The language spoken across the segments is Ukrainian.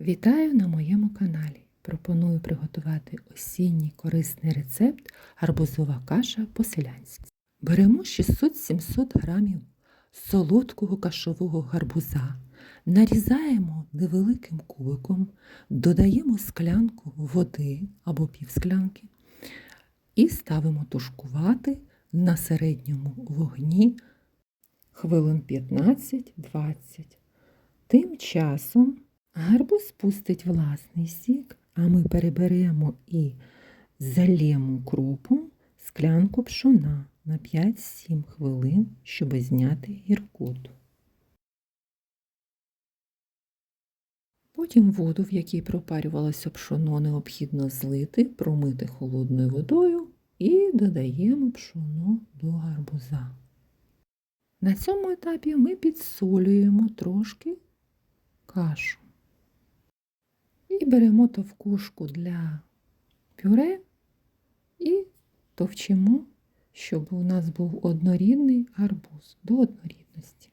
Вітаю на моєму каналі. Пропоную приготувати осінній корисний рецепт гарбузова каша по-селянськи. Беремо 600-700 грамів солодкого кашового гарбуза, нарізаємо невеликим кубиком, додаємо склянку води або півсклянки і ставимо тушкувати на середньому вогні хвилин 15-20. Тим часом гарбуз пустить власний сік, а ми переберемо і залємо крупом склянку пшона на 5-7 хвилин, щоб зняти гіркоту. Потім воду, в якій пропарювалося пшоно, необхідно злити, промити холодною водою і додаємо пшоно до гарбуза. На цьому етапі ми підсолюємо трошки кашу. І беремо товкушку для пюре і товчимо, щоб у нас був однорідний гарбуз до однорідності.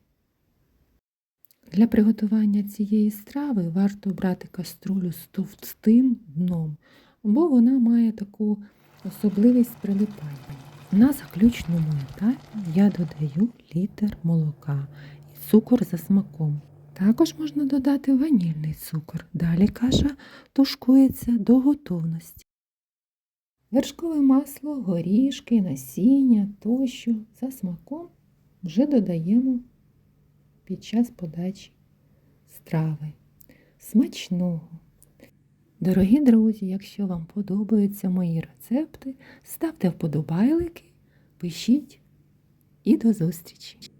Для приготування цієї страви варто брати каструлю з товстим дном, бо вона має таку особливість прилипання. На заключному етапі я додаю літр молока і цукор за смаком. Також можна додати ванільний цукор. Далі каша тушкується до готовності. Вершкове масло, горішки, насіння тощо за смаком вже додаємо під час подачі страви. Смачного! Дорогі друзі, якщо вам подобаються мої рецепти, ставте вподобайлики, пишіть і до зустрічі!